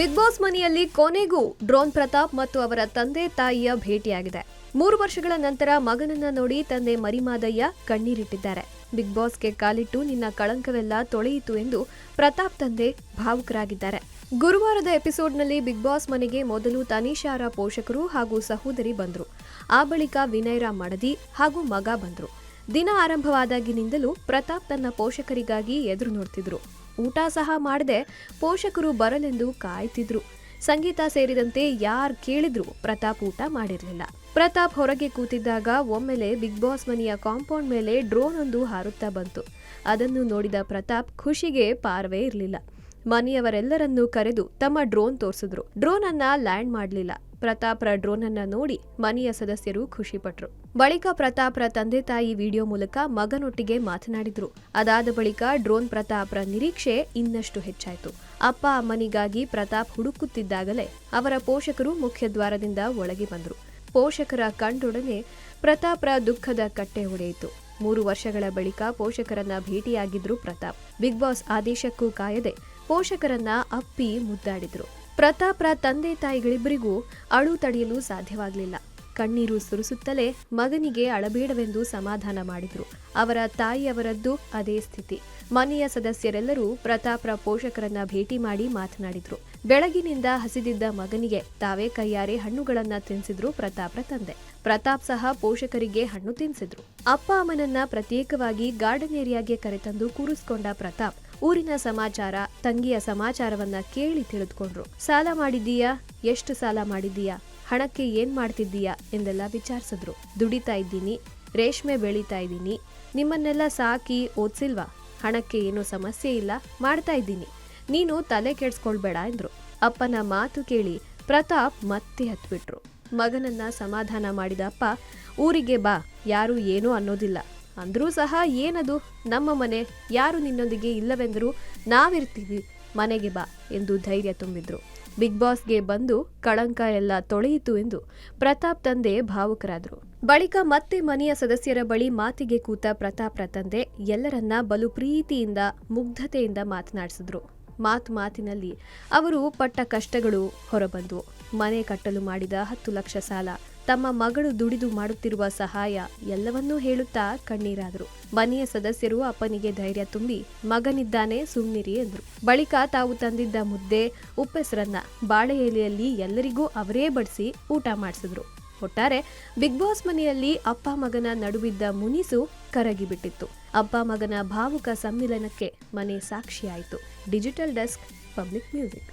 Big boss ಮನೆಯಲ್ಲಿ ಕೊನೆಗೂ drone Pratap ಮತ್ತು ಅವರ ತಂದೆ ತಾಯಿಯ ಭೇಟಿಯಾಗಿದೆ. ಮೂರು ವರ್ಷಗಳ ನಂತರ ಮಗನನ್ನ ನೋಡಿ ತಂದೆ ಮರಿಮಾದಯ್ಯ ಕಣ್ಣೀರಿಟ್ಟಿದ್ದಾರೆ. ಬಿಗ್ ಬಾಸ್ಗೆ ಕಾಲಿಟ್ಟು ನಿನ್ನ ಕಳಂಕವೆಲ್ಲ ತೊಳೆಯಿತು ಎಂದು ಪ್ರತಾಪ್ ತಂದೆ ಭಾವುಕರಾಗಿದ್ದಾರೆ. ಗುರುವಾರದ ಎಪಿಸೋಡ್ನಲ್ಲಿ ಬಿಗ್ ಬಾಸ್ ಮನೆಗೆ ಮೊದಲು ತನಿಷಾರ ಪೋಷಕರು ಹಾಗೂ ಸಹೋದರಿ ಬಂದರು. ಆ ಬಳಿಕ ವಿನಯರ ಮಡದಿ ಹಾಗೂ ಮಗ ಬಂದರು. ದಿನ ಆರಂಭವಾದಾಗಿನಿಂದಲೂ ಪ್ರತಾಪ್ ತನ್ನ ಪೋಷಕರಿಗಾಗಿ ಎದುರು ನೋಡ್ತಿದ್ರು. ಊಟ ಸಹ ಮಾಡದೆ ಪೋಷಕರು ಬರಲೆಂದು ಕಾಯ್ತಿದ್ರು. ಸಂಗೀತ ಸೇರಿದಂತೆ ಯಾರ್ ಕೇಳಿದ್ರು ಪ್ರತಾಪ್ ಊಟ ಮಾಡಿರಲಿಲ್ಲ. ಪ್ರತಾಪ್ ಹೊರಗೆ ಕೂತಿದ್ದಾಗ ಒಮ್ಮೆಲೆ ಬಿಗ್ ಬಾಸ್ ಮನೆಯ ಕಾಂಪೌಂಡ್ ಮೇಲೆ ಡ್ರೋನ್ ಒಂದು ಹಾರುತ್ತಾ ಬಂತು. ಅದನ್ನು ನೋಡಿದ ಪ್ರತಾಪ್ ಖುಷಿಗೆ ಪಾರವೇ ಇರಲಿಲ್ಲ. ಮನೆಯವರೆಲ್ಲರನ್ನೂ ಕರೆದು ತಮ್ಮ ಡ್ರೋನ್ ತೋರಿಸಿದ್ರು. ಡ್ರೋನ್ ಅನ್ನ ಲ್ಯಾಂಡ್ ಮಾಡಲಿಲ್ಲ. ಪ್ರತಾಪ್ರ ಡ್ರೋನ್ ಅನ್ನ ನೋಡಿ ಮನೆಯ ಸದಸ್ಯರು ಖುಷಿಪಟ್ರು. ಬಳಿಕ ಪ್ರತಾಪ್ರ ತಂದೆ ತಾಯಿ ವಿಡಿಯೋ ಮೂಲಕ ಮಗನೊಟ್ಟಿಗೆ ಮಾತನಾಡಿದ್ರು. ಅದಾದ ಬಳಿಕ ಡ್ರೋನ್ ಪ್ರತಾಪ್ರ ನಿರೀಕ್ಷೆ ಇನ್ನಷ್ಟು ಹೆಚ್ಚಾಯಿತು. ಅಪ್ಪ ಅಮ್ಮನಿಗಾಗಿ ಪ್ರತಾಪ್ ಹುಡುಕುತ್ತಿದ್ದಾಗಲೇ ಅವರ ಪೋಷಕರು ಮುಖ್ಯದ್ವಾರದಿಂದ ಒಳಗೆ ಬಂದರು. ಪೋಷಕರ ಕಂಡೊಡನೆ ಪ್ರತಾಪ್ರ ದುಃಖದ ಕಟ್ಟೆ ಹೊಡೆಯಿತು. ಮೂರು ವರ್ಷಗಳ ಬಳಿಕ ಪೋಷಕರನ್ನ ಭೇಟಿಯಾಗಿದ್ರು ಪ್ರತಾಪ್. ಬಿಗ್ ಬಾಸ್ ಆದೇಶಕ್ಕೂ ಕಾಯದೆ ಪೋಷಕರನ್ನ ಅಪ್ಪಿ ಮುದ್ದಾಡಿದ್ರು. ಪ್ರತಾಪ್ರ ತಂದೆ ತಾಯಿಗಳಿಬ್ಬರಿಗೂ ಅಳು ತಡೆಯಲು ಸಾಧ್ಯವಾಗಲಿಲ್ಲ. ಕಣ್ಣೀರು ಸುರಿಸುತ್ತಲೇ ಮಗನಿಗೆ ಅಳಬೇಡವೆಂದು ಸಮಾಧಾನ ಮಾಡಿದ್ರು. ಅವರ ತಾಯಿಯವರದ್ದು ಅದೇ ಸ್ಥಿತಿ. ಮನೆಯ ಸದಸ್ಯರೆಲ್ಲರೂ ಪ್ರತಾಪ್ರ ಪೋಷಕರನ್ನ ಭೇಟಿ ಮಾಡಿ ಮಾತನಾಡಿದ್ರು. ಬೆಳಗಿನಿಂದ ಹಸಿದಿದ್ದ ಮಗನಿಗೆ ತಾವೇ ಕೈಯಾರೆ ಹಣ್ಣುಗಳನ್ನ ತಿನ್ಸಿದ್ರು ಪ್ರತಾಪ್ರ ತಂದೆ. ಪ್ರತಾಪ್ ಸಹ ಪೋಷಕರಿಗೆ ಹಣ್ಣು ತಿನ್ಸಿದ್ರು. ಅಪ್ಪ ಅಮ್ಮನನ್ನ ಪ್ರತ್ಯೇಕವಾಗಿ ಗಾರ್ಡನ್ ಏರಿಯಾಗೆ ಕರೆತಂದು ಕೂರಿಸ್ಕೊಂಡ ಪ್ರತಾಪ್ ಊರಿನ ಸಮಾಚಾರ, ತಂಗಿಯ ಸಮಾಚಾರವನ್ನ ಕೇಳಿ ತಿಳಿದುಕೊಂಡ್ರು. ಸಾಲ ಮಾಡಿದ್ದೀಯಾ? ಎಷ್ಟು ಸಾಲ ಮಾಡಿದ್ದೀಯಾ? ಹಣಕ್ಕೆ ಏನ್ ಮಾಡ್ತಿದ್ದೀಯಾ? ಎಂದೆಲ್ಲ ವಿಚಾರಿಸಿದ್ರು. ದುಡಿತಾ ಇದ್ದೀನಿ, ರೇಷ್ಮೆ ಬೆಳೀತಾ ಇದ್ದೀನಿ, ನಿಮ್ಮನ್ನೆಲ್ಲ ಸಾಕಿ ಓದ್ಸಿಲ್ವಾ? ಹಣಕ್ಕೆ ಏನೂ ಸಮಸ್ಯೆ ಇಲ್ಲ, ಮಾಡ್ತಾ ಇದ್ದೀನಿ. ನೀನು ತಲೆ ಕೆಡ್ಸ್ಕೊಳ್ಬೇಡ ಎಂದ್ರು. ಅಪ್ಪನ ಮಾತು ಕೇಳಿ ಪ್ರತಾಪ್ ಮತ್ತೆ ಹತ್ಬಿಟ್ರು. ಮಗನನ್ನ ಸಮಾಧಾನ ಮಾಡಿದ ಅಪ್ಪ, ಊರಿಗೆ ಬಾ, ಯಾರು ಏನೂ ಅನ್ನೋದಿಲ್ಲ. ಅಂದ್ರೂ ಸಹ ಏನದು? ನಮ್ಮ ಮನೆ ಯಾರು ನಿನ್ನೊಂದಿಗೆ ಇಲ್ಲವೆಂದರೂ ನಾವಿರ್ತೀವಿ. ಮನೆಗೆ ಬಾ ಎಂದು ಧೈರ್ಯ ತುಂಬಿದ್ರು. ಬಿಗ್ ಬಾಸ್ಗೆ ಬಂದು ಕಳಂಕ ಎಲ್ಲ ತೊಳೆಯಿತು ಎಂದು ಪ್ರತಾಪ್ ತಂದೆ ಭಾವುಕರಾದರು. ಬಳಿಕ ಮತ್ತೆ ಮನೆಯ ಸದಸ್ಯರ ಬಳಿ ಮಾತಿಗೆ ಕೂತ ಪ್ರತಾಪ್ರ ತಂದೆ ಎಲ್ಲರನ್ನ ಬಲು ಪ್ರೀತಿಯಿಂದ, ಮುಗ್ಧತೆಯಿಂದ ಮಾತನಾಡಿಸಿದ್ರು. ಮಾತು ಮಾತಿನಲ್ಲಿ ಅವರು ಪಟ್ಟ ಕಷ್ಟಗಳು ಹೊರಬಂದವು. ಮನೆ ಕಟ್ಟಲು ಮಾಡಿದ ಹತ್ತು ಲಕ್ಷ ಸಾಲ. ತಮ್ಮ ಮಗಳು ದುಡಿದು ಮಾಡುತ್ತಿರುವ ಸಹಾಯ ಎಲ್ಲವನ್ನೂ ಹೇಳುತ್ತಾ ಕಣ್ಣೀರಾದರು. ಮನೆಯ ಸದಸ್ಯರು ಅಪ್ಪನಿಗೆ ಧೈರ್ಯ ತುಂಬಿ, ಮಗನಿದ್ದಾನೆ ಸುಮ್ನಿರಿ ಎಂದರು. ಬಳಿಕ ತಾವು ತಂದಿದ್ದ ಮುದ್ದೆ, ಉಪ್ಪೆಸರನ್ನ ಬಾಳೆ ಎಲೆಯಲ್ಲಿ ಎಲ್ಲರಿಗೂ ಅವರೇ ಬಡಿಸಿ ಊಟ ಮಾಡಿಸಿದ್ರು. ಒಟ್ಟಾರೆ ಬಿಗ್ ಬಾಸ್ ಮನೆಯಲ್ಲಿ ಅಪ್ಪ ಮಗನ ನಡುವಿದ್ದ ಮುನಿಸು ಕರಗಿಬಿಟ್ಟಿತ್ತು. ಅಪ್ಪ ಮಗನ ಭಾವುಕ ಸಮ್ಮಿಲನಕ್ಕೆ ಮನೆ ಸಾಕ್ಷಿಯಾಯಿತು. Digital desk, public music.